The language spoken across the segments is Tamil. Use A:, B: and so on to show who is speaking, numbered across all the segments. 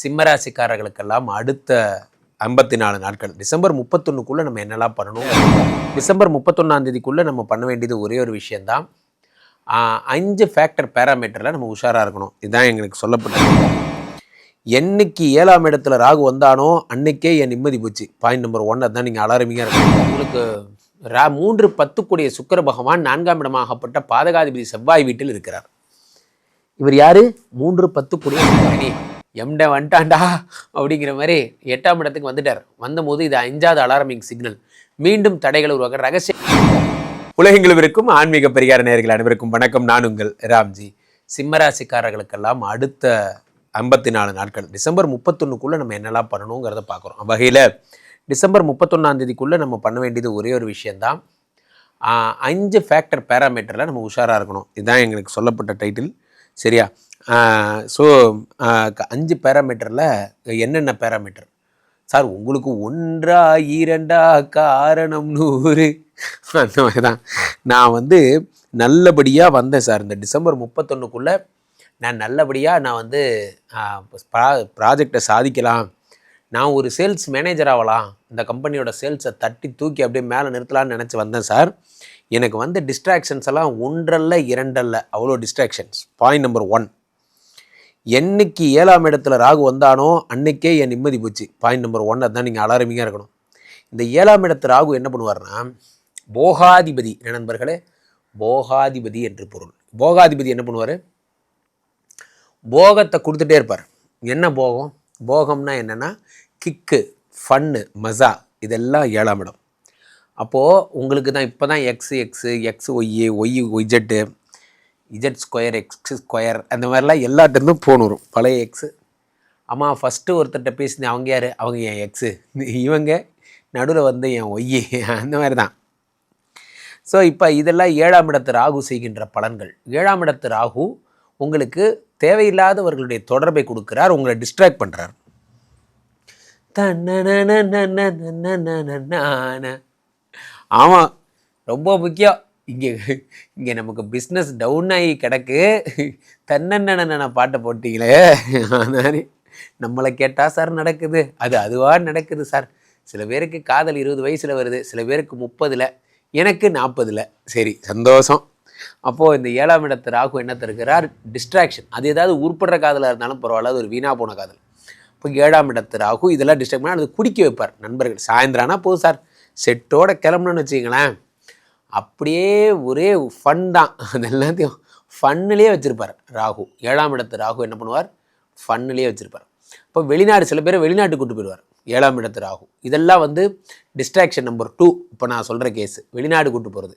A: சிம்மராசிக்காரர்களுக்கெல்லாம் அடுத்த ஐம்பத்தி நாலு நாட்கள். டிசம்பர் முப்பத்தொன்னுக்குள்ளே நம்ம என்னெல்லாம் பண்ணணும்? டிசம்பர் முப்பத்தொன்னாம் தேதிக்குள்ளே நம்ம பண்ண வேண்டியது ஒரே ஒரு விஷயந்தான் அஞ்சு ஃபேக்டர் பேராமீட்டரில் நம்ம உஷாராக இருக்கணும். இதுதான் எங்களுக்கு சொல்லப்பட்டது. என்னைக்கு ஏழாம் இடத்துல ராகு வந்தானோ அன்னைக்கே என் நிம்மதி போச்சு. பாயிண்ட் நம்பர் ஒன் தான் நீங்கள் அலாரமிங்காக இருக்கணும் உங்களுக்கு ரா மூன்று பத்துக்குடைய சுக்கர பகவான் நான்காம் இடமாகப்பட்ட பாதகாதிபதி செவ்வாய் வீட்டில் இருக்கிறார். இவர் யார்? மூன்று பத்துக்குடைய எம்ட வந்துட்டான்டா அப்படிங்கிற மாதிரி எட்டாம் இடத்துக்கு வந்துட்டார். வந்தபோது இது அஞ்சாவது அலாரமிங் சிக்னல் மீண்டும் தடைகள் உருவாக்க ரகசிய உலகெங்கிலும் இருக்கும் ஆன்மீக பரிகார நேர்கள் அனைவருக்கும் வணக்கம். நான் உங்கள் ராம்ஜி. சிம்மராசிக்காரர்களுக்கெல்லாம் அடுத்த ஐம்பத்தி நாலு நாட்கள் டிசம்பர் முப்பத்தொன்னுக்குள்ளே நம்ம என்னெல்லாம் பண்ணணுங்கிறத பார்க்குறோம். வகையில் டிசம்பர் முப்பத்தொன்னாம் தேதிக்குள்ளே நம்ம பண்ண வேண்டியது ஒரே ஒரு விஷயந்தான் அஞ்சு ஃபேக்டர் பேராமீட்டரில் நம்ம உஷாராக இருக்கணும். இதுதான் எங்களுக்கு சொல்லப்பட்ட டைட்டில் சரியா? ஸோ அஞ்சு பேராமீட்டரில் என்னென்ன பேராமீட்டர் சார் உங்களுக்கு ஒன்றா இரண்டா காரணம் நூறு. அந்த மாதிரி தான் நான் வந்து நல்லபடியாக வந்தேன் சார். இந்த டிசம்பர் முப்பத்தொன்னுக்குள்ளே நான் நல்லபடியாக நான் வந்து ப்ராஜெக்டை சாதிக்கலாம். நான் ஒரு சேல்ஸ் மேனேஜர் ஆகலாம் இந்த கம்பெனியோட சேல்ஸை தட்டி தூக்கி அப்படியே மேலே நிறுத்தலாம்னு நினச்சி வந்தேன் சார். எனக்கு வந்து டிஸ்ட்ராக்ஷன்ஸ் எல்லாம் ஒன்றல்ல இரண்டல்ல. அவ்வளோ டிஸ்ட்ராக்ஷன்ஸ் பாயிண்ட் நம்பர் ஒன் என்னைக்கு ஏழாம் இடத்துல ராகு வந்தானோ அன்னைக்கே என் நிம்மதி போச்சு. பாயிண்ட் நம்பர் ஒன் தான் நீங்கள் அலாரமிங்காக இருக்கணும். இந்த ஏழாம் இடத்து ராகு என்ன பண்ணுவார்னா போகாதிபதி என்ன நண்பர்களே போகாதிபதி என்று பொருள். போகாதிபதி என்ன பண்ணுவார்? போகத்தை கொடுத்துட்டே இருப்பார். என்ன போகம்? போகம்னா என்னென்னா கிக்கு ஃபன்னு மசா இதெல்லாம் ஏழாம் இடம். அப்போது உங்களுக்கு தான் இப்போ தான் X X X Y Y Y Z Z square X square அந்த மாதிரிலாம் எல்லாட்டிருந்தும் ஃபோன் வரும். பழைய எக்ஸு அம்மா ஃபஸ்ட்டு ஒருத்தர்கிட்ட பேசினேன். அவங்க யார்? அவங்க என் எக்ஸு இவங்க நடுவில் வந்து என் ஒய்யே அந்த மாதிரி தான் ஸோ இப்போ இதெல்லாம் ஏழாம் இடத்து ராகு செய்கின்ற பலன்கள். ஏழாம் இடத்து ராகு உங்களுக்கு தேவையில்லாதவர்களுடைய தொடர்பை கொடுக்கிறார். உங்களை டிஸ்ட்ராக்ட் பண்ணுறார் ஆமாம் ரொம்ப முக்கியம். இங்கே இங்கே நமக்கு பிஸ்னஸ் டவுன் ஆகி கிடக்கு. தன்னண்ணன பாட்டை போட்டிங்களே? அது மாதிரி நம்மளை கேட்டால் சார் நடக்குது. அது அதுவாக நடக்குது சார். சில பேருக்கு காதல் இருபது வயசில் வருது. சில பேருக்கு முப்பதில். எனக்கு நாற்பதில் சரி சந்தோஷம். அப்போது இந்த ஏழாம் இடத்து ராகு என்ன தருகிறார்? டிஸ்ட்ராக்ஷன் அது ஏதாவது உருப்படுற காதலாக இருந்தாலும் பரவாயில்ல. அது ஒரு வீணாக போன காதல். இப்போ ஏழாம் இடத்து ராகு இதெல்லாம் டிஸ்ட்ராக்ட் பண்ணால் அது குடிக்க வைப்பார். நண்பர்கள் சாயந்தரம் ஆனால் போதும் சார். செட்டோட கிளம்பணும்னு வச்சுங்களேன் அப்படியே ஒரே ஃபன் தான். அது எல்லாத்தையும் ஃபன்னுலேயே வச்சுருப்பார் ராகு. ஏழாம் இடத்து ராகு என்ன பண்ணுவார்? ஃபன்னுலேயே வச்சுருப்பார். இப்போ வெளிநாடு சில பேர் வெளிநாட்டுக்கு கூட்டு போயிடுவார். ஏழாம் இடத்து ராகு. இதெல்லாம் வந்து டிஸ்ட்ராக்ஷன் நம்பர் டூ இப்போ நான் சொல்கிற கேஸு வெளிநாடு கூட்டு போகிறது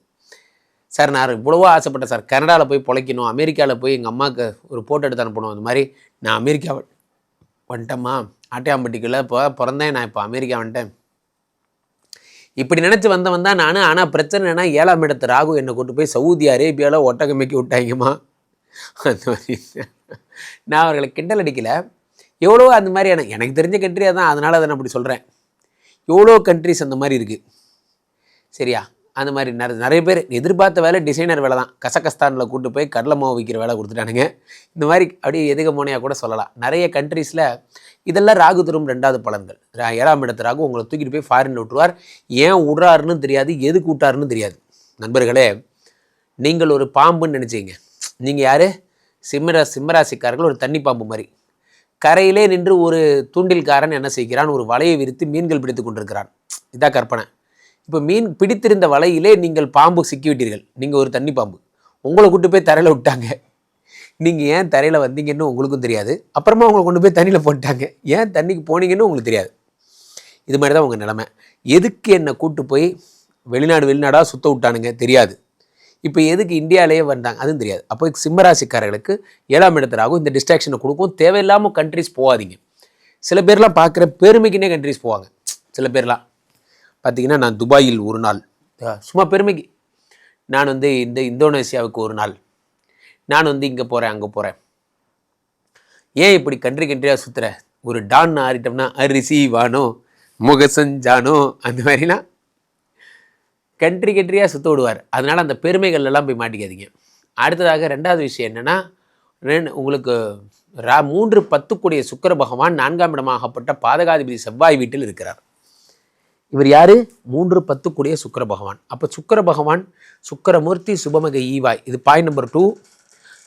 A: சார் நான் இவ்வளவோ ஆசைப்பட்டேன் சார் கனடாவில் போய் பொழைக்கணும். அமெரிக்காவில் போய் எங்கள் அம்மாவுக்கு ஒரு போட்டோ எடுத்து அனுப்பணும். அந்த மாதிரி நான் அமெரிக்கா வந்துட்டேம்மா. ஆட்டியாம்பட்டிக்குள்ளே இப்போ பிறந்தேன் நான் இப்போ அமெரிக்கா வந்துட்டேன். இப்படி நினச்சி வந்தவன் தான் நான். ஆனால் பிரச்சனை என்ன ஏழாம் இடத்து ராகு என்னை கூட்டு போய் சவுதி அரேபியாவில் ஒட்டகமைக்கி விட்டாங்கம்மா அந்த மாதிரி. நான் அவர்களை கிண்டல் அடிக்கலை. எவ்வளோ அந்த மாதிரியான எனக்கு தெரிஞ்ச கண்ட்ரியாக தான் அதனால் அதை நான் அப்படி சொல்கிறேன் எவ்வளோ கண்ட்ரிஸ் அந்த மாதிரி இருக்குது சரியா? அந்த மாதிரி நிறைய நிறைய பேர் எதிர்பார்த்த வேலை டிசைனர் வேலை தான். கசகஸ்தானில் கூட்டு போய் கடலை மாவு விற்கிற வேலை கொடுத்துட்டானுங்க. இந்த மாதிரி அப்படியே எதுக மோனையாக கூட சொல்லலாம். நிறைய கண்ட்ரீஸில் இதெல்லாம் ராகு தரும் ரெண்டாவது பலன்கள். ஏழாம் இடத்து ராகு உங்களை தூக்கிட்டு போய் ஃபாரின் விட்டுருவார். ஏன் விடுறாருன்னு தெரியாது எதுக்கு விட்டாருன்னு தெரியாது. நண்பர்களே நீங்கள் ஒரு பாம்புன்னு நினச்சிங்க. நீங்கள் யார்? சிம்மரா சிம்மராசிக்காரர்கள் ஒரு தண்ணி பாம்பு மாதிரி. கரையிலே நின்று ஒரு தூண்டில்காரன் என்ன செய்கிறான்? ஒரு வலையை விரித்து மீன்கள் பிடித்து கொண்டிருக்கிறான். இதான் கற்பனை. இப்போ மீன் பிடித்திருந்த வலையிலே நீங்கள் பாம்பு சிக்கிவிட்டீர்கள். நீங்கள் ஒரு தண்ணி பாம்பு. உங்களை கூட்டு போய் தரையில் விட்டாங்க. நீங்கள் ஏன் தரையில் வந்தீங்கன்னு உங்களுக்கும் தெரியாது. அப்புறமா உங்களை கொண்டு போய் தண்ணியில் போட்டாங்க. ஏன் தண்ணிக்கு போனீங்கன்னு உங்களுக்கு தெரியாது. இது மாதிரி தான் உங்கள் நிலமை. எதுக்கு என்னை கூட்டு போய் வெளிநாடு வெளிநாடாக சுத்த விட்டானுங்க? தெரியாது. இப்போ எதுக்கு இந்தியாவிலேயே வந்தாங்க? அதுவும் தெரியாது. அப்போ சிம்மராசிக்காரர்களுக்கு ஏழாம் இடத்துலாகும் இந்த டிஸ்ட்ராக்ஷனை கொடுக்கும் தேவையில்லாமல் கண்ட்ரிஸ் போகாதீங்க. சில பேர்லாம் பார்க்குற பெருமைக்குன்னே கண்ட்ரிஸ் போவாங்க. சில பேர்லாம். பார்த்திங்கன்னா நான் துபாயில் ஒரு நாள். சும்மா பெருமைக்கு. நான் வந்து இந்த இந்தோனேசியாவுக்கு ஒரு நாள். நான் வந்து இங்கே போகிறேன் அங்கே போகிறேன் ஏன் இப்படி கண்ட்ரி கண்ட்ரியாக சுற்றுற ஒரு டான் ஆறிட்டோம்னா அரிசி வானோ முகசஞ்சானோ அந்த மாதிரிலாம் கண்ட்ரி கண்ட்ரியாக சுற்ற விடுவார். அதனால் அந்த பெருமைகள்லாம் போய் மாட்டிக்காதீங்க. அடுத்ததாக ரெண்டாவது விஷயம் என்னென்னா உங்களுக்கு ரா மூன்று பத்துக்குடைய சுக்கர பகவான் நான்காம் இடமாகப்பட்ட பாதகாதிபதி செவ்வாய் வீட்டில் இருக்கிறார். இவர் யார்? மூன்று பத்துக்குடைய சுக்கர பகவான். அப்போ சுக்கர பகவான் சுக்கிரமூர்த்தி சுபமக ஈவாய். இது பாயிண்ட் நம்பர் டூ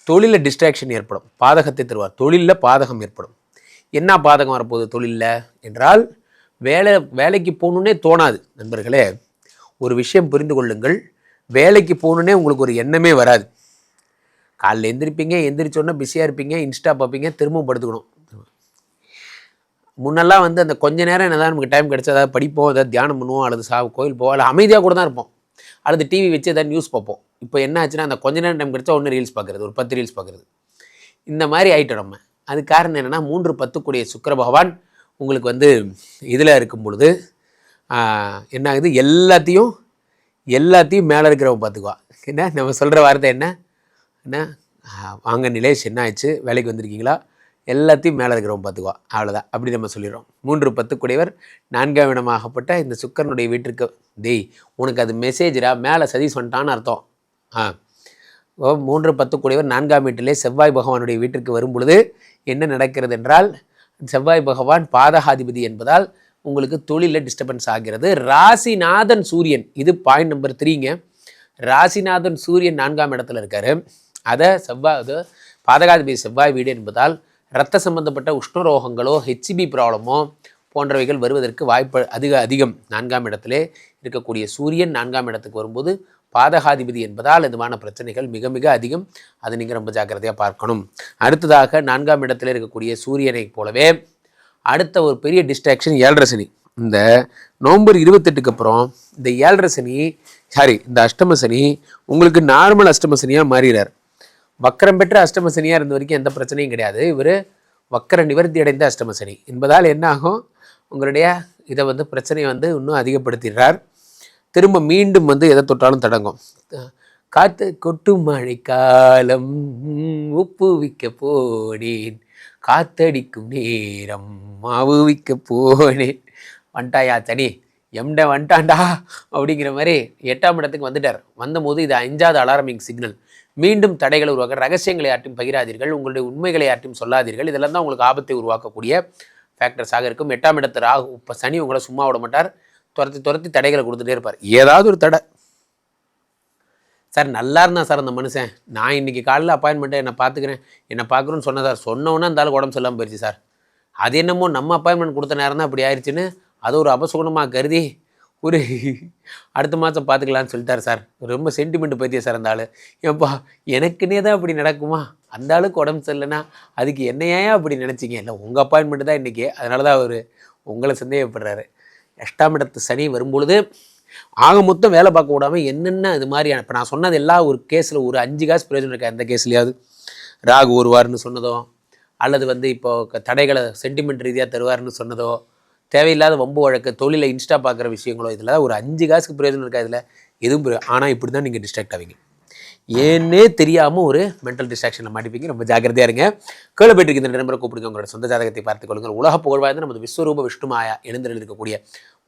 A: தொழிலில் டிஸ்ட்ராக்ஷன் ஏற்படும். பாதகத்தை தருவார். தொழிலில் பாதகம் ஏற்படும். என்ன பாதகம் வரப்போகுது தொழிலில்? என்றால் வேலை வேலைக்கு போகணுன்னே தோணாது. நண்பர்களே ஒரு விஷயம் புரிந்து கொள்ளுங்கள். வேலைக்கு போகணுன்னே உங்களுக்கு ஒரு எண்ணமே வராது. காலைல எந்திரிப்பீங்க எந்திரிச்சோன்னா பிஸியாக இருப்பீங்க இன்ஸ்டா பார்ப்பீங்க திரும்பவும் படுத்துக்கணும். முன்னெல்லாம் வந்து அந்த கொஞ்ச நேரம் என்னதான் நமக்கு டைம் கிடைச்சா ஏதாவது படிப்போம் ஏதாவது தியானம் பண்ணுவோம் அல்லது சா கோயில் போவோம் அல்ல அமைதியாக கூட தான் இருப்போம். அல்லது டிவி வச்சு ஏதாவது நியூஸ் பார்ப்போம். இப்போ என்ன ஆச்சுன்னா அந்த கொஞ்ச நேரம் டைம் கிடைச்சா ஒன்று ரீல்ஸ் பார்க்குறது ஒரு பத்து ரீல்ஸ் பார்க்குறது. இந்த மாதிரி ஆயிட்டோம் நம்ம. அது காரணம் என்னென்னா மூன்று பத்துக்குடைய சுக்கர பகவான் உங்களுக்கு வந்து இதில் இருக்கும் பொழுது என்ன ஆகுது? எல்லாத்தையும் எல்லாத்தையும் மேலே இருக்கிறவங்க பார்த்துக்குவா. என்ன? நம்ம சொல்கிற வார்த்தை என்ன? என்ன? வாங்க நிலேஷ் என்ன ஆயிடுச்சு? வேலைக்கு வந்திருக்கீங்களா? எல்லாத்தையும் மேலே இருக்கிறவன் பார்த்துக்குவா. அவ்வளோதான் அப்படி நம்ம சொல்லிடுறோம். மூன்று பத்து பத்துக்குடையவர் நான்காம் இடமாகப்பட்ட இந்த சுக்கரனுடைய வீட்டிற்கு டேய் உனக்கு அது மெசேஜராக மேலே சதீஷ் வந்துட்டான்னு அர்த்தம். ஆ. ஓ மூன்று பத்துக்குடையவர் நான்காம் வீட்டிலே செவ்வாய் பகவானுடைய வீட்டிற்கு வரும் பொழுது என்ன நடக்கிறது என்றால் செவ்வாய் பகவான் பாதகாதிபதி என்பதால் உங்களுக்கு தொழிலில் டிஸ்டர்பன்ஸ் ஆகிறது. ராசிநாதன் சூரியன் இது பாயிண்ட் நம்பர் த்ரீங்க ராசிநாதன் சூரியன் நான்காம் இடத்துல இருக்காரு. அதை செவ்வாய் அது பாதகாதிபதி செவ்வாய் வீடு என்பதால் இரத்த சம்பந்தப்பட்ட உஷ்ணரோகங்களோ ஹெச்பி ப்ராப்ளமோ போன்றவைகள் வருவதற்கு வாய்ப்பு அதிக அதிகம். நான்காம் இடத்திலே இருக்கக்கூடிய சூரியன் நான்காம் இடத்துக்கு வரும்போது பாதகாதிபதி என்பதால் இதுமான பிரச்சனைகள் மிக மிக அதிகம். அதை நீங்கள் ரொம்ப ஜாக்கிரதையாக பார்க்கணும். அடுத்ததாக நான்காம் இடத்துல இருக்கக்கூடிய சூரியனைப் போலவே அடுத்த ஒரு பெரிய டிஸ்ட்ராக்ஷன் ஏழரசனி இந்த நவம்பர் இருபத்தெட்டுக்கு அப்புறம் இந்த ஏழரசனி சாரி இந்த அஷ்டமசனி உங்களுக்கு நார்மல் அஷ்டமசனியாக மாறிடுறார் வக்கரம் பெற்ற அஷ்டம சனியாக இருந்த வரைக்கும் எந்த பிரச்சனையும் கிடையாது. இவர் வக்கர நிவர்த்தி அடைந்த அஷ்டம சனி என்பதால் என்னாகும் உங்களுடைய இதை வந்து பிரச்சனையை வந்து இன்னும் அதிகப்படுத்திடுறார். திரும்ப மீண்டும் வந்து எதை தொட்டாலும் தடங்கும். காத்து கொட்டு மழைக்காலம் உப்பு விற்க போனேன் காத்தடிக்கும் நேரம் மாவு விற்க போனேன். வந்துட்டாயா சனி எம்ட வந்துட்டான்டா அப்படிங்கிற மாதிரி எட்டாம் இடத்துக்கு வந்துட்டார். வந்தபோது இது அஞ்சாவது அலாரமிங் சிக்னல் மீண்டும் தடைகளை உருவாக்க ரகசியங்களை யார்ட்டும் பகிராதீர்கள் உங்களுடைய உண்மைகளை யார்ட்டும் சொல்லாதீர்கள். இதெல்லாம் தான் உங்களுக்கு ஆபத்தை உருவாக்கக்கூடிய ஃபேக்டர்ஸாக இருக்கும். எட்டாம் இடத்து ராகு இப்போ சனி உங்களை சும்மா விட மாட்டார். துரத்தி துரத்தி தடைகளை கொடுத்துட்டே இருப்பார். ஏதாவது ஒரு தடை. சார் நல்லா இருந்தான் சார் அந்த மனுஷன். நான் இன்னைக்கு காலையில் அப்பாயின்மெண்ட்டை என்னை பார்த்துக்கிறேன். என்னை பார்க்குறோன்னு சொன்னேன் சார். சொன்னோன்னே இருந்தாலும் உடம்பு சொல்லாமல் போயிடுச்சு சார். அது என்னமோ நம்ம அப்பாயின்மெண்ட் கொடுத்த நேரம் தான் அப்படி ஆயிடுச்சுன்னு அது ஒரு அபசுகுணமாக கருதி ஒரு அடுத்த மாதம் பார்த்துக்கலான்னு சொல்லிட்டார் சார். ரொம்ப சென்டிமெண்ட் பற்றிய சார் அந்த ஆள். ஏப்பா எனக்குன்னே தான் அப்படி நடக்குமா? அந்த ஆளுக்கு உடம்பு சரியில்லைன்னா அதுக்கு என்னையா அப்படி நினச்சிங்க? இல்லை உங்கள் அப்பாயின்மெண்ட் தான் இன்றைக்கி அதனால தான் அவர் உங்களை சந்தேகப்படுறாரு. எட்டாம் இடத்து சனி வரும்பொழுது ஆக மொத்தம் வேலை பார்க்க விடாமல் என்னென்ன இது மாதிரியான இப்போ நான் சொன்னது எல்லா ஒரு கேஸில் ஒரு அஞ்சு காசு பிரயோஜனம் இருக்கா எந்த கேஸ்லையாவது ராகு வருவார்னு சொன்னதோ அல்லது வந்து இப்போ தடைகளை சென்டிமெண்ட் ரீதியாக தருவார்னு சொன்னதோ தேவையில்லாத வம்பு வழக்கு தொழிலை இன்ஸ்டா பார்க்குற விஷயங்களோ இதில் ஒரு அஞ்சு காசுக்கு பிரயோஜனம் இருக்கா இதில்? எதுவும் ஆனால் இப்படி தான் நீங்கள் டிஸ்ட்ராக்ட் ஆவீங்க. ஏன்னே தெரியாமல் ஒரு மென்டல் டிஸ்ட்ராக்ஷனில் மாட்டிப்பீங்க. ரொம்ப ஜாக்கிரதையாக இருங்க. கேள்வி போயிட்டு இந்த நம்பரை கூப்பிடுங்க. உங்களோட சொந்த ஜாதகத்தை பார்த்துக் கொள்ளுங்கள். உலக புகழ்வாய்ந்த நமது விஸ்வரூப விஷ்ணுமாயா எழுந்திருக்கக்கூடிய இருக்கக்கூடிய